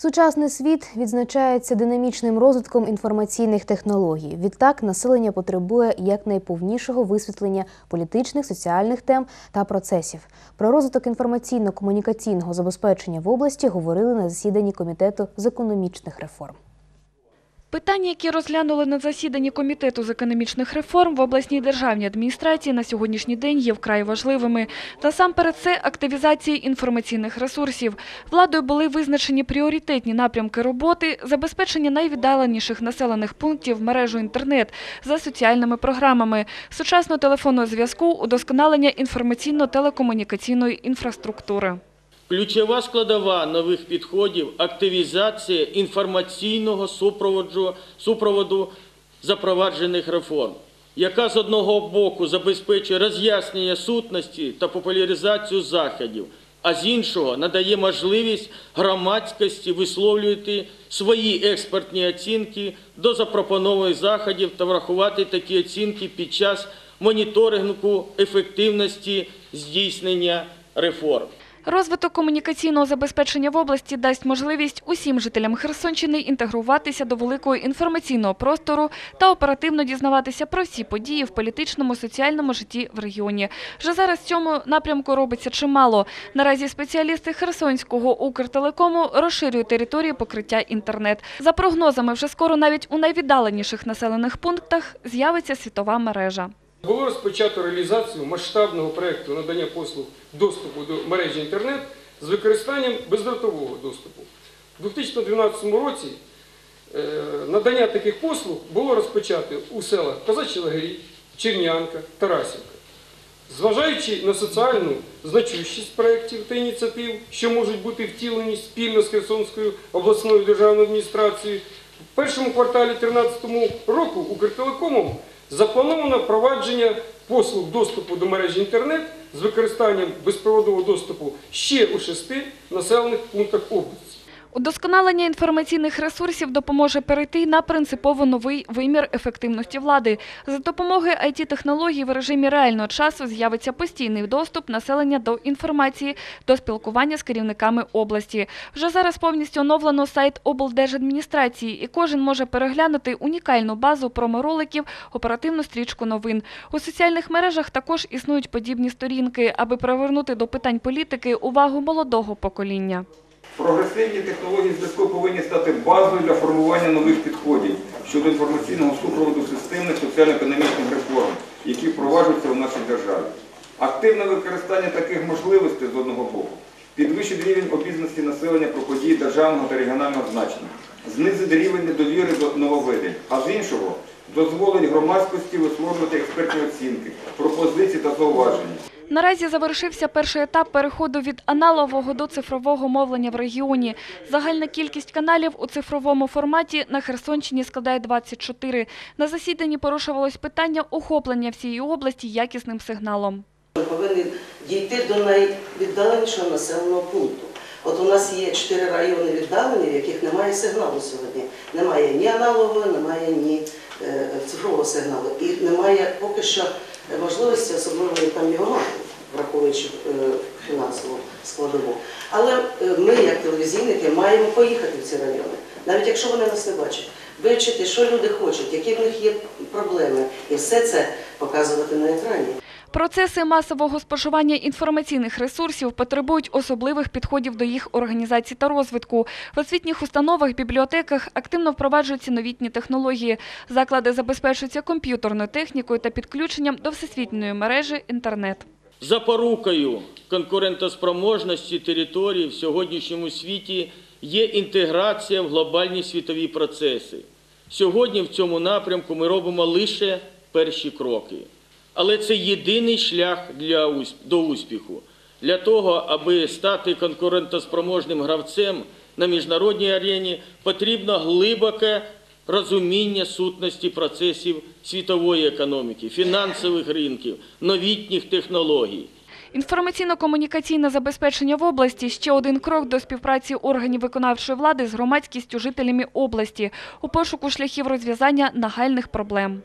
Сучасний світ відзначається динамічним розвитком інформаційних технологій. Відтак, населення потребує якнайповнішого висвітлення політичних, соціальних тем та процесів. Про розвиток інформаційно-комунікаційного забезпечення в області говорили на засіданні комітету з економічних реформ. Питання, які розглянули на засіданні Комітету з економічних реформ в обласній державній адміністрації на сьогоднішній день є вкрай важливими. Насамперед, це активізація інформаційних ресурсів. Владою були визначені пріоритетні напрямки роботи, забезпечення найвіддаленіших населених пунктів мережу інтернет за соціальними програмами, сучасного телефонного зв'язку, удосконалення інформаційно-телекомунікаційної інфраструктури. Ключова складова нових підходів активізація інформаційного супроводу, супроводу запроваджених реформ, яка з одного боку забезпечує роз'яснення сутності та популяризацію заходів, а з іншого надає можливість громадськості висловлювати свої експертні оцінки до запропонованих заходів та врахувати такі оцінки під час моніторингу ефективності здійснення реформ. Розвиток комунікаційного забезпечення в області дасть можливість усім жителям Херсонщини інтегруватися до великого інформаційного простору та оперативно дізнаватися про всі події в політичному, соціальному житті в регіоні. Вже зараз цьому напрямку робиться чимало. Наразі спеціалісти Херсонського Укртелекому розширюють території покриття інтернет. За прогнозами, вже скоро навіть у найвіддаленіших населених пунктах з'явиться світова мережа. Було розпочато реалізацію масштабного проєкту надання послуг доступу до мережі інтернет з використанням бездротового доступу. У 2012 році е, надання таких послуг було розпочато у селах Козачі Лагері, Чернянка, Тарасівка. Зважаючи на соціальну значущість проєктів та ініціатив, що можуть бути втілені спільно з Херсонською обласною державною адміністрацією, в першому кварталі 2013 року Укртелекомом заплановано впровадження послуг доступу до мережі інтернет з використанням безпроводового доступу ще у шести населених пунктах області. Удосконалення інформаційних ресурсів допоможе перейти на принципово новий вимір ефективності влади. За допомогою IT-технологій в режимі реального часу з'явиться постійний доступ населення до інформації, до спілкування з керівниками області. Вже зараз повністю оновлено сайт облдержадміністрації, і кожен може переглянути унікальну базу промороликів, оперативну стрічку новин. У соціальних мережах також існують подібні сторінки, аби привернути до питань політики увагу молодого покоління. Прогресивні технології зв'язку повинні стати базою для формування нових підходів щодо інформаційного супроводу системних соціально-економічних реформ, які впроваджуються у нашій державі. Активне використання таких можливостей з одного боку підвищить рівень обізнаності населення про події державного та регіонального значення, знизить рівень недовіри до нововведень, а з іншого дозволить громадськості висловлювати експертні оцінки, пропозиції та зауваження. Наразі завершився перший етап переходу від аналогового до цифрового мовлення в регіоні. Загальна кількість каналів у цифровому форматі на Херсонщині складає 24. На засіданні порушувалось питання охоплення всієї області якісним сигналом. Ми повинні дійти до найвіддаленішого населеного пункту. От у нас є чотири райони віддалені, в яких немає сигналу сьогодні. Немає ні аналогового, немає ні е, цифрового сигналу. І немає поки що можливості особливої там його враховуючи е, фінансову складову. Але е, ми, як телевізійники, маємо поїхати в ці райони, навіть якщо вони нас не бачать, вивчити, що люди хочуть, які в них є проблеми, і все це показувати на екрані. Процеси масового споживання інформаційних ресурсів потребують особливих підходів до їх організації та розвитку. В освітніх установах, бібліотеках активно впроваджуються новітні технології. Заклади забезпечуються комп'ютерною технікою та підключенням до всесвітньої мережі інтернет. Запорукою конкурентоспроможності території в сьогоднішньому світі є інтеграція в глобальні світові процеси. Сьогодні в цьому напрямку ми робимо лише перші кроки. Але це єдиний шлях для, до успіху. Для того, аби стати конкурентоспроможним гравцем на міжнародній арені, потрібно глибоке розуміння сутності процесів світової економіки, фінансових ринків, новітніх технологій. Інформаційно-комунікаційне забезпечення в області – ще один крок до співпраці органів виконавчої влади з громадськістю жителями області у пошуку шляхів розв'язання нагальних проблем.